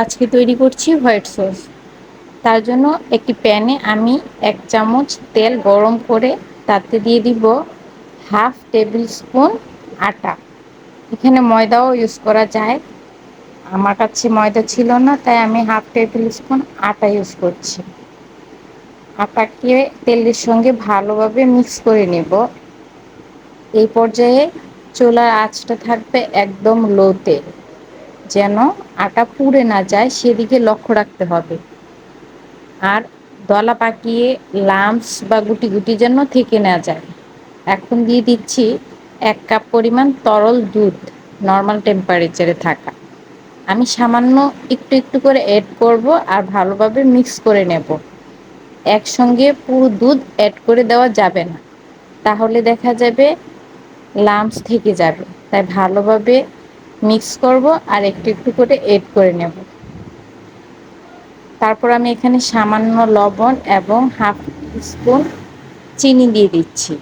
আজকে তৈরি করছি হোয়াইট সস। তার জন্য একটি প্যানে আমি এক চামচ তেল গরম করে তাতে দিয়ে দিব হাফ টেবিল স্পুন আটা। এখানে ময়দাও ইউজ করা যায়। আমার কাছে ময়দা ছিল না, তাই আমি হাফ টেবিল স্পুন আটা ইউজ করছি। আটাকে তেলের সঙ্গে ভালোভাবে মিক্স করে নেব। এই পর্যায়ে চুলার আঁচটা থাকবে একদম লোতে। যেন আটা পুড়ে না যায়, সেদিকে লক্ষ্য রাখতে হবে। আর দলা পাকিয়ে লামস বা গুটি গুটি যেন থেকে না যায়। এখন দিয়ে দিচ্ছি এক কাপ পরিমাণ তরল দুধ নর্মাল টেম্পারেচারে থাকা। আমি সামান্য একটু একটু করে অ্যাড করব আর ভালোভাবে মিক্স করে নেব। একসঙ্গে পুরো দুধ অ্যাড করে দেওয়া যাবে না। তাহলে দেখা যাবে লামস থেকে যাবে। তাই ভালোভাবে মিক্স করব আর একটু একটু করে এড করে নেব। তারপর আমি এখানে সামান্য লবণ এবং হাফ স্পুন চিনি দিয়ে দিচ্ছি।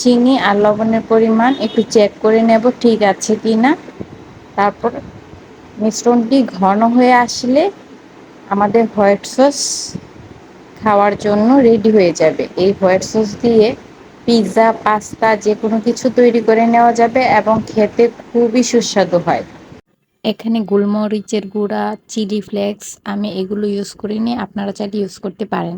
চিনি আর লবণের পরিমাণ একটু চেক করে নেব ঠিক আছে কি না তারপর মিশ্রণটি ঘন হয়ে আসলে আমাদের হোয়াইট সস খাওয়ার জন্য রেডি হয়ে যাবে। এই হোয়াইট সস দিয়ে পিৎজা, পাস্তা যে কোনো কিছু তৈরি করে নেওয়া যাবে এবং খেতে খুবই সুস্বাদু হয়। এখানে গোলমরিচের গুঁড়া, চিলি ফ্লেক্স আমি এগুলো ইউজ করিনি, আপনারা চাইলে ইউজ করতে পারেন।